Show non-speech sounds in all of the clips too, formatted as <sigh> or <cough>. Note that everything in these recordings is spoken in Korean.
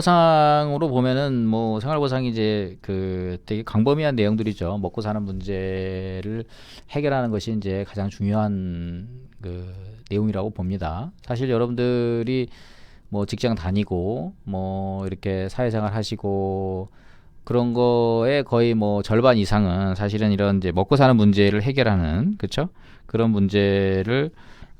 보상으로 보면은 뭐 생활보상이 이제 그 되게 광범위한 내용들이죠. 먹고 사는 문제를 해결하는 것이 이제 가장 중요한 그 내용이라고 봅니다. 사실 여러분들이 뭐 직장 다니고 뭐 이렇게 사회생활 하시고 그런 거에 거의 뭐 절반 이상은 사실은 이런 이제 먹고 사는 문제를 해결하는 그쵸 그런 문제를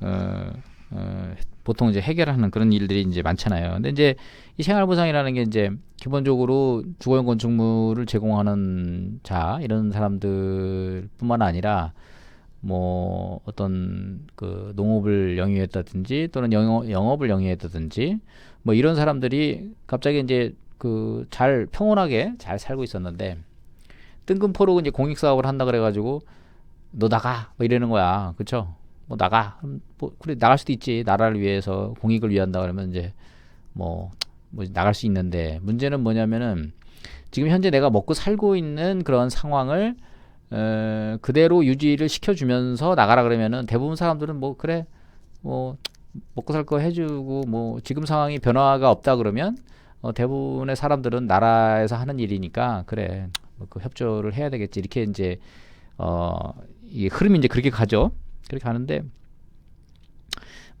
어, 어, 보통 이제 해결하는 그런 일들이 이제 많잖아요. 근데 이제 이 생활보상이라는 게 이제 기본적으로 주거용 건축물을 제공하는 자 이런 사람들뿐만 아니라 뭐 어떤 그 농업을 영위했다든지 또는 영업, 영업을 영위했다든지 뭐 이런 사람들이 갑자기 이제 그 잘 평온하게 잘 살고 있었는데 뜬금포로 이제 공익 사업을 한다 그래가지고 너 나가! 뭐 이러는 거야. 그쵸 뭐 나가. 뭐 그래 나갈 수도 있지. 나라를 위해서 공익을 위한다 그러면 이제 뭐, 뭐 나갈 수 있는데 문제는 뭐냐면은 지금 현재 내가 먹고 살고 있는 그런 상황을 에, 그대로 유지를 시켜주면서 나가라 그러면은 대부분 사람들은 뭐 그래 뭐 먹고 살 거 해주고 뭐 지금 상황이 변화가 없다 그러면 어, 대부분의 사람들은 나라에서 하는 일이니까 그래 뭐 그 협조를 해야 되겠지. 이렇게 이제 어, 이 흐름이 이제 그렇게 가죠 그렇게 가는데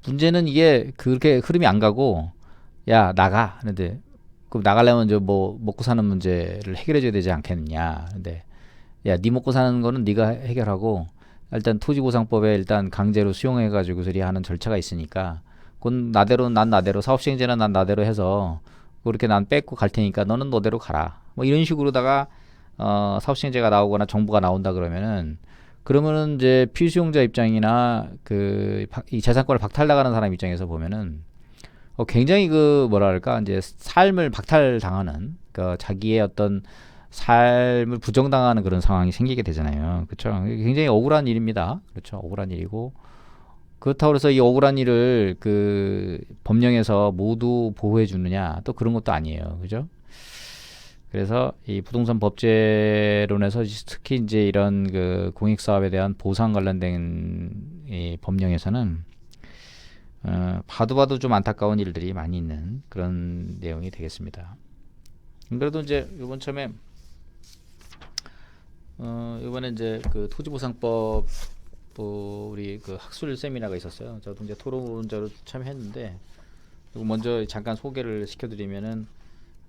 문제는 이게 그렇게 흐름이 안 가고 야 나가 하는데 그럼 나가려면 이제 뭐 먹고 사는 문제를 해결해 줘야 되지 않겠느냐 근데 야, 네 먹고 사는 거는 네가 해결하고 일단 토지보상법에 일단 강제로 수용해 가지고 서리 하는 절차가 있으니까 그건 나대로 난 나대로 사업시행제는 난 나대로 해서 그렇게 난 뺏고 갈 테니까 너는 너대로 가라. 뭐 이런 식으로다가 어, 사업시행제가 나오거나 정부가 나온다 그러면은 그러면은 이제 피수용자 입장이나 그 이 재산권을 박탈당하는 사람 입장에서 보면은 어, 굉장히 그 뭐랄까 이제 삶을 박탈당하는 그 자기의 어떤 삶을 부정당하는 그런 상황이 생기게 되잖아요. 그렇죠? 굉장히 억울한 일입니다. 그렇죠? 억울한 일이고 그렇다고 해서 이 억울한 일을 그 법령에서 모두 보호해 주느냐 또 그런 것도 아니에요. 그죠? 그래서 이 부동산 법제론에서 특히 이제 이런 그 공익 사업에 대한 보상 관련된 이 법령에서는 어, 봐도 봐도 좀 안타까운 일들이 많이 있는 그런 내용이 되겠습니다. 그래도 이제 이번 처음에 어, 이번에 이제 그 토지보상법 뭐 우리 그 학술 세미나가 있었어요. 저도 이제 토론자로 참여했는데 먼저 잠깐 소개를 시켜드리면은 뭐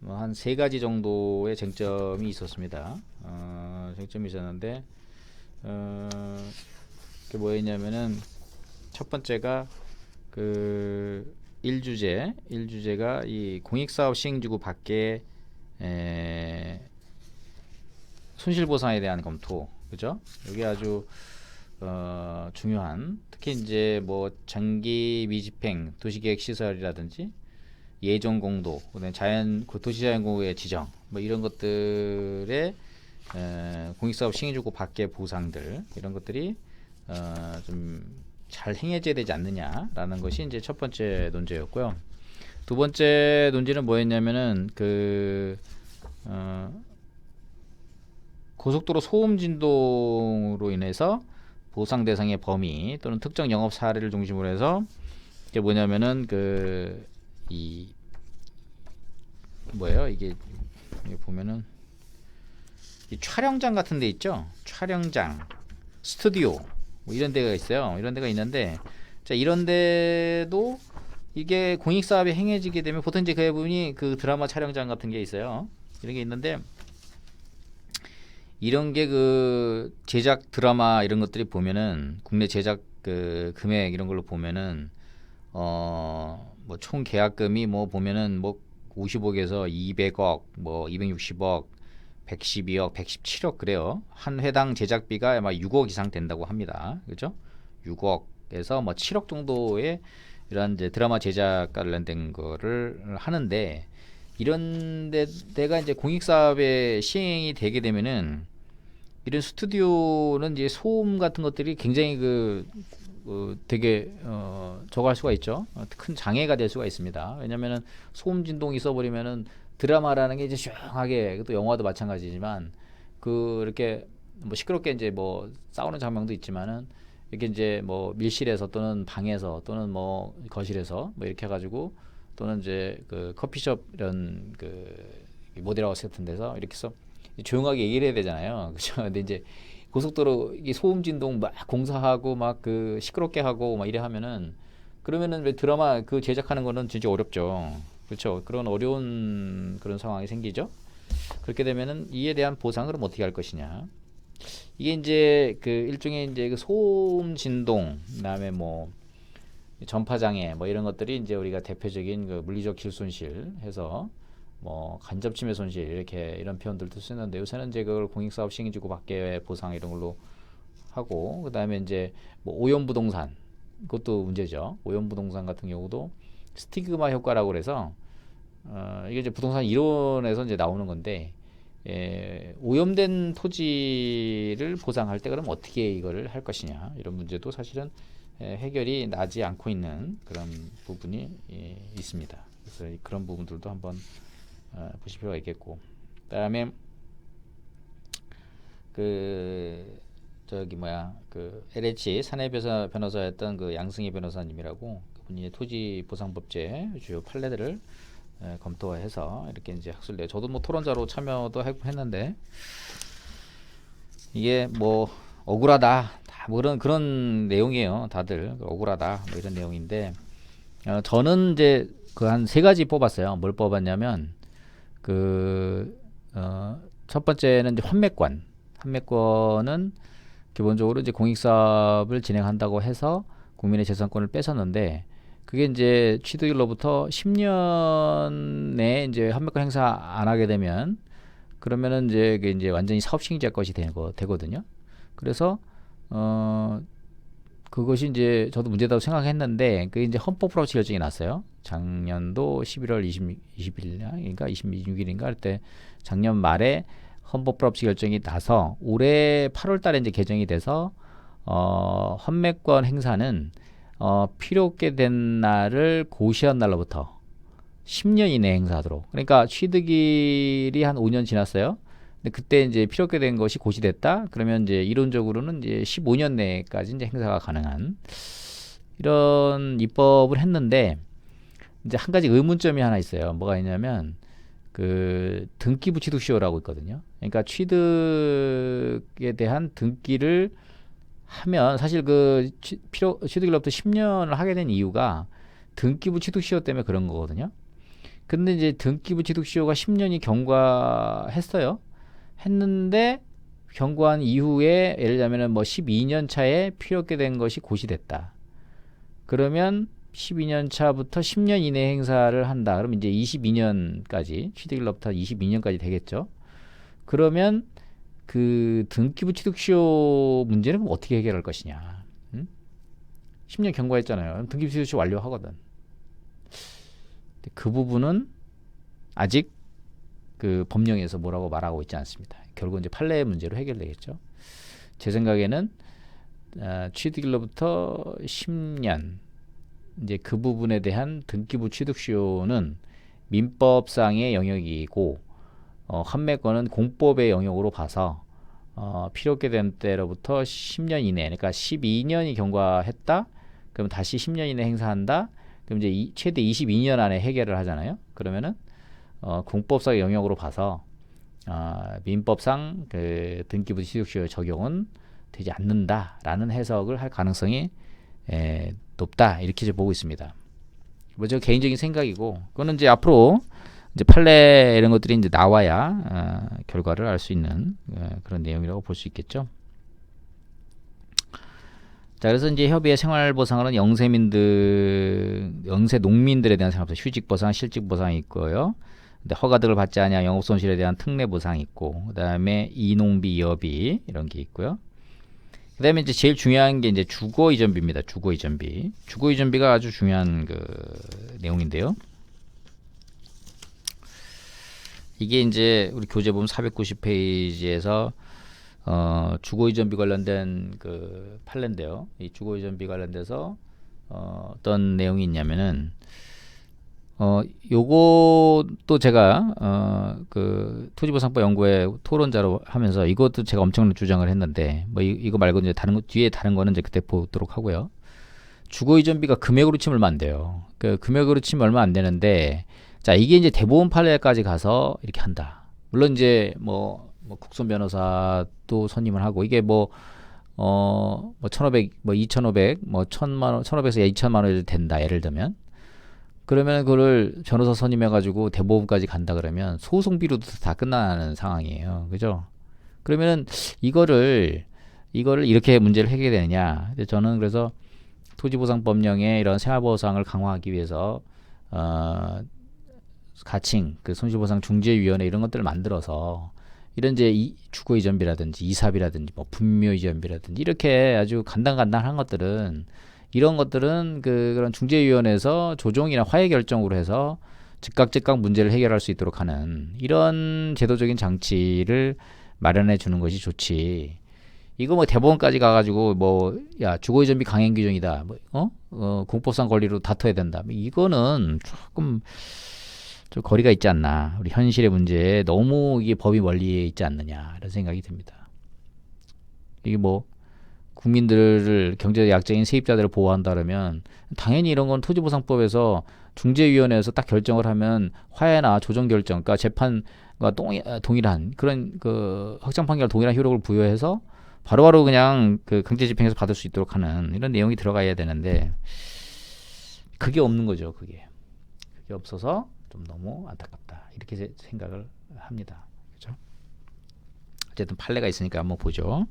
한 세 가지 정도의 쟁점이 있었습니다. 어, 쟁점이 있었는데 어, 그게 뭐였냐면은 첫 번째가 그 일주제 일주제가 이 공익사업 시행지구 밖에 에, 손실보상에 대한 검토, 그죠? 이게 아주 어, 중요한 특히 이제 뭐 장기 미집행 도시계획 시설이라든지 예정 공도, 그다음에 자연 그 도시 자연공의 지정 뭐 이런 것들의 에, 공익사업 시행주고 밖의 보상들 이런 것들이 어, 좀 잘 행해져야 되지 않느냐라는 것이 이제 첫 번째 논제였고요. 두 번째 논지는 뭐였냐면은 그 어, 고속도로 소음 진동으로 인해서 보상 대상의 범위 또는 특정 영업 사례를 중심으로 해서 이게 뭐냐면은 그 이 뭐예요? 이게 보면은 이 촬영장 같은 데 있죠? 촬영장 스튜디오 뭐 이런 데가 있어요. 이런 데가 있는데 자 이런 데도 이게 공익 사업이 행해지게 되면 보통 이제 그 부분이 그 드라마 촬영장 같은 게 있어요. 이런 게 있는데 이런 게 그 제작 드라마 이런 것들이 보면은 국내 제작 그 금액 이런 걸로 보면은 어 뭐 총 계약금이 뭐 보면은 뭐 50억에서 200억 뭐 260억 112억 117억 그래요. 한 회당 제작비가 아마 6억 이상 된다고 합니다. 그죠? 6억에서 뭐 7억 정도의 이런 이제 드라마 제작 관련된 거를 하는데 이런 데, 데가 이제 공익사업에 시행이 되게 되면은 이런 스튜디오는 이제 소음 같은 것들이 굉장히 그 어, 되게 어, 저할 수가 있죠. 어, 큰 장애가 될 수가 있습니다. 왜냐면은 소음 진동이 있어버리면은 드라마라는 게 이제 조용하게 또 영화도 마찬가지지만 그 이렇게 뭐 시끄럽게 이제 뭐 싸우는 장면도 있지만은 이렇게 이제 뭐 밀실에서 또는 방에서 또는 뭐 거실에서 뭐 이렇게 해가지고 또는 이제 그 커피숍 이런 그 모델하우스 같은 데서 이렇게 해서 조용하게 얘기를 해야 되잖아요. <laughs> 그죠? 근데 이제 고속도로 이게 소음 진동 막 공사하고 막 그 시끄럽게 하고 막 이래 하면은 그러면은 왜 드라마 그 제작하는 거는 진짜 어렵죠. 그렇죠. 그런 어려운 그런 상황이 생기죠. 그렇게 되면은 이에 대한 보상을 어떻게 할 것이냐. 이게 이제 그 일종의 이제 그 소음 진동, 그다음에 뭐 전파 장애 뭐 이런 것들이 이제 우리가 대표적인 그 물리적 질손실 해서 뭐 간접 침해 손실 이렇게 이런 표현들도 쓰는데 요새는 이제 그걸 공익 사업 시행지구 밖에 보상 이런 걸로 하고 그다음에 이제 뭐 오염 부동산 그것도 문제죠. 오염 부동산 같은 경우도 스티그마 효과라고 그래서 어 이게 이제 부동산 이론에서 이제 나오는 건데 예, 오염된 토지를 보상할 때 그럼 어떻게 이거를 할 것이냐 이런 문제도 사실은 예, 해결이 나지 않고 있는 그런 부분이 예, 있습니다. 그래서 그런 부분들도 한번 어, 보실 필요가 있겠고 그다음에 그 저기 뭐야 그 LH 사내 변호사 변호사였던 그 양승희 변호사님이라고 그분이 토지 보상법제 주요 판례들을 에, 검토해서 이렇게 이제 학술 내 저도 뭐 토론자로 참여도 해- 했는데 이게 뭐 억울하다 다 뭐 그런 그런 내용이에요 다들. 억울하다 뭐 이런 내용인데 어, 저는 이제 그 한 세 가지 뽑았어요. 뭘 뽑았냐면 그 어, 첫 번째는 이제 환매권. 환매권은 기본적으로 이제 공익사업을 진행한다고 해서 국민의 재산권을 뺏었는데 그게 이제 취득일로부터 10년 내에 이제 환매권 행사 안 하게 되면 그러면은 이제 그게 이제 완전히 사업시행자 것이 되고 되거든요. 그래서 어 그것이 이제 저도 문제다고 생각했는데 그게 이제 헌법 프로치 결정이 났어요. 작년도 11월 20, 20일인가 26일인가 할 때 작년 말에 헌법 프로치 결정이 나서 올해 8월 달에 이제 개정이 돼서 어 환매권 행사는 어 필요 없게 된 날을 고시한 날로부터 10년 이내 행사하도록. 그러니까 취득일이 한 5년 지났어요. 근데 그때 이제 필요 없게 된 것이 고시됐다. 그러면 이제 이론적으로는 이제 15년 내까지 이제 행사가 가능한 이런 입법을 했는데 이제 한 가지 의문점이 하나 있어요. 뭐가 있냐면 그 등기 부 취득 시효라고 있거든요. 그러니까 취득에 대한 등기를 하면 사실 그 취, 필요 취득일로부터 10년을 하게 된 이유가 등기부 취득 시효 때문에 그런 거거든요. 근데 이제 등기부 취득 시효가 10년이 경과했어요. 했는데 경과한 이후에 예를 들자면은 뭐 12년 차에 필요하게 된 것이 고시됐다. 그러면 12년 차부터 10년 이내 행사를 한다. 그러면 이제 22년까지 취득일로부터 22년까지 되겠죠. 그러면 그 등기부 취득시효 문제는 그럼 어떻게 해결할 것이냐? 음? 10년 경과했잖아요. 등기부 취득시효 완료하거든. 그 부분은 아직 그 법령에서 뭐라고 말하고 있지 않습니다. 결국 이제 판례 문제로 해결되겠죠. 제 생각에는 아, 취득일로부터 10년 이제 그 부분에 대한 등기부 취득시효는 민법상의 영역이고 어, 환매권은 공법의 영역으로 봐서 어, 필요하게 된 때로부터 10년 이내, 그러니까 12년이 경과했다. 그럼 다시 10년 이내 행사한다. 그럼 이제 이, 최대 22년 안에 해결을 하잖아요. 그러면은 어, 공법상 영역으로 봐서 어, 민법상 그 등기부 취득시효 적용은 되지 않는다라는 해석을 할 가능성이 에, 높다 이렇게 이제 보고 있습니다. 뭐저 개인적인 생각이고 그거는 이제 앞으로 이제 판례 이런 것들이 이제 나와야 어, 결과를 알 수 있는 어, 그런 내용이라고 볼 수 있겠죠. 자 그래서 이제 협의회 생활보상은 영세민들 영세 농민들에 대한 생활보상 휴직보상 실직보상이 있고요. 근데 허가득을 받지 않냐 영업손실에 대한 특례보상이 있고 그 다음에 이농비 여비 이런 게 있고요. 그 다음에 이제 제일 중요한 게 이제 주거 이전비입니다. 주거 이전비. 주거 이전비가 아주 중요한 그 내용인데요. 이게 이제 우리 교재 보면 490페이지에서 어, 주거 이전비 관련된 그 판례인데요. 이 주거 이전비 관련돼서 어, 어떤 내용이 있냐면은 어, 요것도 제가 어, 그 토지보상법 연구회 토론자로 하면서 이것도 제가 엄청난 주장을 했는데 뭐 이, 이거 말고 이제 다른 거 뒤에 다른 거는 이제 그때 보도록 하고요. 주거 이전비가 금액으로 치면 안 돼요. 그 금액으로 치면 얼마 안 되는데 자 이게 이제 대법원 판례까지 가서 이렇게 한다. 물론 이제 뭐, 뭐 국선 변호사도 선임을 하고 이게 뭐 어, 뭐 1,500, 뭐 2,500, 뭐 1,000만 원, 1,500에서 2,000만 원이 된다. 예를 들면. 그러면 그거를 변호사 선임해가지고 대법원까지 간다 그러면 소송비로도 다 끝나는 상황이에요. 그죠? 그러면은 이거를, 이거를 이렇게 문제를 해결되느냐. 저는 그래서 토지보상법령의 이런 생활보상을 강화하기 위해서, 어, 가칭, 그 손실보상 중재위원회 이런 것들을 만들어서 이런 이제 이 주거 이전비라든지 이삽이라든지 뭐 분묘 이전비라든지 이렇게 아주 간단간단한 것들은 이런 것들은 그 그런 중재위원회에서 조정이나 화해 결정으로 해서 즉각 즉각 문제를 해결할 수 있도록 하는 이런 제도적인 장치를 마련해 주는 것이 좋지. 이거 뭐 대법원까지 가가지고 뭐 야 주거 이전비 강행 규정이다. 뭐 어? 어 공법상 권리로 다퉈야 된다. 뭐 이거는 조금 좀 거리가 있지 않나. 우리 현실의 문제에 너무 이게 법이 멀리 있지 않느냐 이런 생각이 듭니다. 이게 뭐 국민들을 경제 약자인 세입자들을 보호한다면 당연히 이런 건 토지보상법에서 중재위원회에서 딱 결정을 하면 화해나 조정 결정, 그러니까 재판과 동일한 그런 그 확정 판결 동일한 효력을 부여해서 바로 바로 그냥 그 강제 집행해서 받을 수 있도록 하는 이런 내용이 들어가야 되는데 그게 없는 거죠. 그게 그게 없어서 좀 너무 안타깝다 이렇게 생각을 합니다. 그렇죠? 어쨌든 판례가 있으니까 한번 보죠.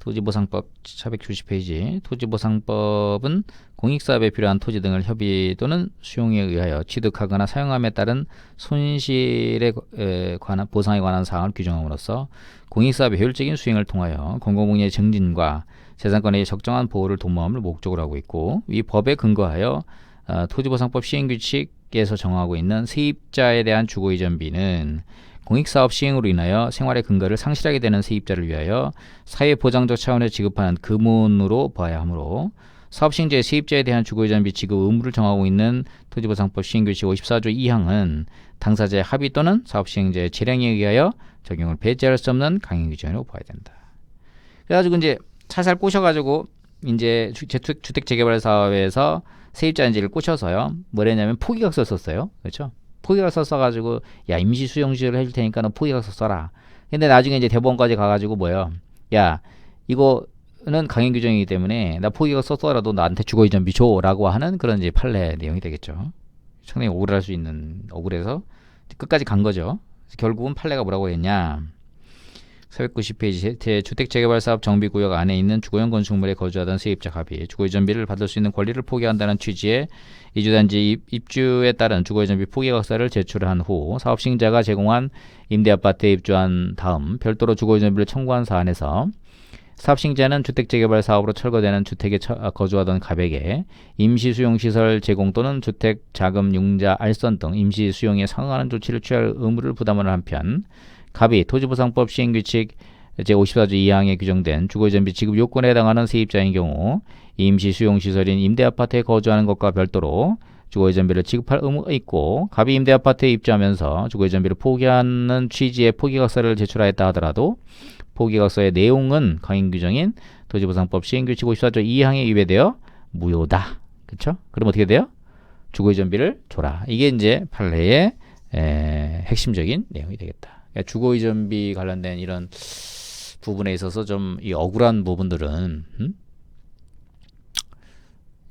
토지보상법 490페이지. 토지보상법은 공익사업에 필요한 토지 등을 협의 또는 수용에 의하여 취득하거나 사용함에 따른 손실에 관한 보상에 관한 사항을 규정함으로써 공익사업의 효율적인 수행을 통하여 공공복리의 증진과 재산권의 적정한 보호를 도모함을 목적으로 하고 있고 이 법에 근거하여 어, 토지보상법 시행규칙에서 정하고 있는 세입자에 대한 주거이전비는 공익사업 시행으로 인하여 생활의 근거를 상실하게 되는 세입자를 위하여 사회보장적 차원에서 지급하는 금원으로 봐야 하므로 사업시행자의 세입자에 대한 주거이전비 지급 의무를 정하고 있는 토지보상법 시행규칙 54조 2항은 당사자의 합의 또는 사업시행자의 재량에 의하여 적용을 배제할 수 없는 강행규정으로 봐야 된다. 그래가지고 이제 살살 꼬셔가지고 이제 주택, 주택 재개발 사업에서 세입자인지를 꽂혀서요. 뭐랬냐면 포기각서 썼어요. 그렇죠? 포기각서 써가지고 야 임시 수용지를 해줄 테니까 너 포기각서 써라. 근데 나중에 이제 대법원까지 가가지고 뭐요? 야 이거는 강행 규정이기 때문에 나 포기각서 써라도 나한테 주거 이전비 줘라고 하는 그런 이제 판례 내용이 되겠죠. 상당히 억울할 수 있는 억울해서 끝까지 간 거죠. 결국은 판례가 뭐라고 했냐? 490페이지 제 주택 재개발 사업 정비 구역 안에 있는 주거용 건축물에 거주하던 세입자 갑이 주거 이전비를 받을 수 있는 권리를 포기한다는 취지의 이주단지 입주에 따른 주거 이전비 포기 각서를 제출한 후 사업 시행자가 제공한 임대 아파트에 입주한 다음 별도로 주거 이전비를 청구한 사안에서 사업 시행자는 주택 재개발 사업으로 철거되는 주택에 아, 거주하던 갑에게 임시 수용 시설 제공 또는 주택 자금 융자 알선 등 임시 수용에 상응하는 조치를 취할 의무를 부담하는 한편 갑이 토지보상법 시행규칙 제54조 2항에 규정된 주거이전비 지급 요건에 해당하는 세입자인 경우 임시 수용시설인 임대아파트에 거주하는 것과 별도로 주거이전비를 지급할 의무가 있고 갑이 임대아파트에 입주하면서 주거이전비를 포기하는 취지의 포기각서를 제출하였다 하더라도 포기각서의 내용은 강행 규정인 토지보상법 시행규칙 54조 2항에 위배되어 무효다. 그렇죠? 그럼 어떻게 돼요? 주거이전비를 줘라. 이게 이제 판례의 에, 핵심적인 내용이 되겠다. 그러니까 주거 이전비 관련된 이런 부분에 있어서 좀 이 억울한 부분들은 음?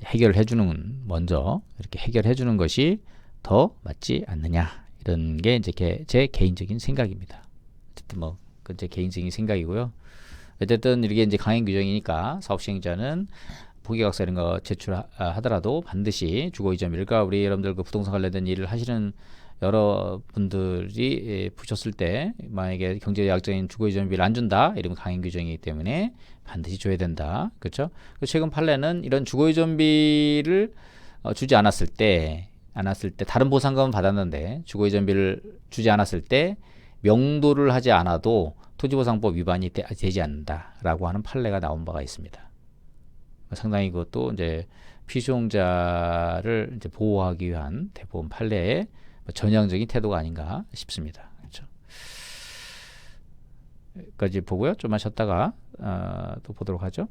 해결해 주는 먼저 이렇게 해결해 주는 것이 더 맞지 않느냐 이런 게 이제 제 개인적인 생각입니다. 어쨌든 뭐제 개인적인 생각이고요. 어쨌든 이게 이제 강행 규정이니까 사업 시행자는 포기각서 이런 거 제출하더라도 반드시 주거 이전비를 우리 여러분들 그 부동산 관련된 일을 하시는 여러분들이 예, 보셨을 때 만약에 경제 약자인 주거 이전비를 안 준다 이러면 강행 규정이기 때문에 반드시 줘야 된다 그렇죠 최근 판례는 이런 주거 이전비를 어, 주지 않았을 때 않았을 때 다른 보상금은 받았는데 주거 이전비를 주지 않았을 때 명도를 하지 않아도 토지보상법 위반이 되, 지 않는다라고 하는 판례가 나온 바가 있습니다. 상당히 그것도 이제 피수용자를 이제 보호하기 위한 대법원 판례의 뭐 전향적인 태도가 아닌가 싶습니다. 그렇죠? 여기까지 보고요. 좀만 쉬었다가 어, 또 보도록 하죠.